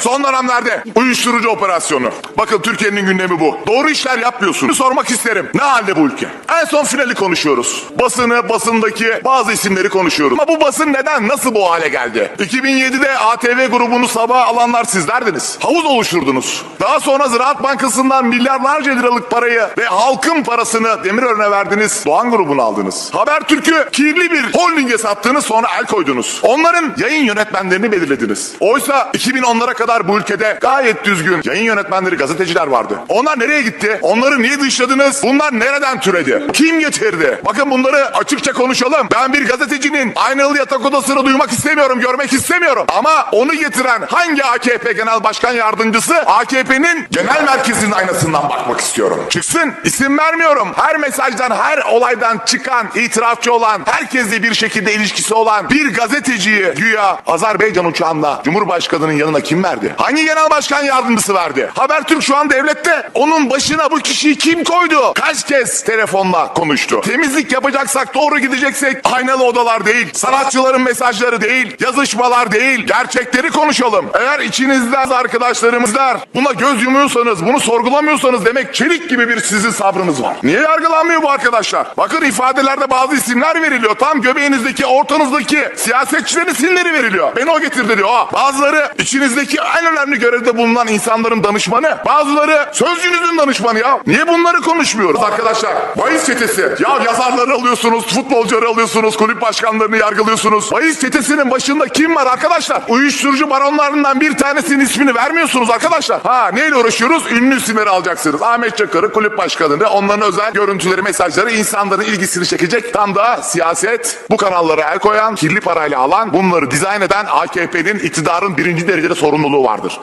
Son dönemlerde uyuşturucu operasyonu. Bakın Türkiye'nin gündemi bu. Doğru işler yapmıyorsunuz. Sormak isterim. Ne halde bu ülke? En son finali konuşuyoruz. Basını, basındaki bazı isimleri konuşuyoruz. Ama bu basın neden, nasıl bu hale geldi? 2007'de ATV grubunu sabah alanlar sizlerdiniz. Havuz oluşturdunuz. Daha sonra Ziraat Bankası'ndan milyarlarca liralık parayı ve halkın parasını Demirören'e verdiniz. Doğan grubunu aldınız. Habertürk'ü kirli bir holdinge sattınız sonra el koydunuz. Onların yayın yönetmenlerini belirlediniz. Oysa 2010'lara kadar bu ülkede gayet düzgün yayın yönetmenleri, gazeteciler vardı. Onlar nereye gitti? Onları niye dışladınız? Bunlar nereden türedi? Kim getirdi? Bakın bunları açıkça konuşalım. Ben bir gazetecinin aynalı yatak odasını duymak istemiyorum, görmek istemiyorum. Ama onu getiren hangi AKP Genel Başkan Yardımcısı AKP'nin genel merkezinin aynasından bakmak istiyorum. Çıksın. İsim vermiyorum. Her mesajdan, her olaydan çıkan, itirafçı olan, herkesle bir şekilde ilişkisi olan bir gazeteciyi güya Azerbaycan uçağında Cumhurbaşkanı'nın yanına kim verdi? Hangi genel başkan yardımcısı verdi? Habertürk şu an devlette. Onun başına bu kişiyi kim koydu? Kaç kez telefonla konuştu? Temizlik yapacaksak, doğru gideceksek aynalı odalar değil, sanatçıların mesajları değil, yazışmalar değil, gerçekleri konuşalım. Eğer içinizden arkadaşlarımızlar buna göz yumuyorsanız, bunu sorgulamıyorsanız demek çelik gibi bir sizin sabrınız var. Niye yargılanmıyor bu arkadaşlar? Bakın ifadelerde bazı isimler veriliyor. Tam göbeğinizdeki, ortanızdaki siyasetçilerin isimleri veriliyor. Beni o getirdi diyor. Bazıları içinizdeki en önemli görevde bulunan insanların danışmanı. Bazıları sözcünüzün danışmanı ya. Niye bunları konuşmuyoruz arkadaşlar? Bayis çetesi. Ya yazarları alıyorsunuz, futbolcuları alıyorsunuz, kulüp başkanlarını yargılıyorsunuz. Bayis çetesinin başında kim var arkadaşlar? Uyuşturucu baronlarından bir tanesinin ismini vermiyorsunuz arkadaşlar. Ha neyle uğraşıyoruz? Ünlü isimleri alacaksınız. Ahmet Çakar'ı kulüp başkanını, onların özel görüntüleri, mesajları insanların ilgisini çekecek. Tam da siyaset bu kanallara el koyan, kirli parayla alan, bunları dizayn eden AKP'nin iktidarın birinci derecede sorumluluğu vardır.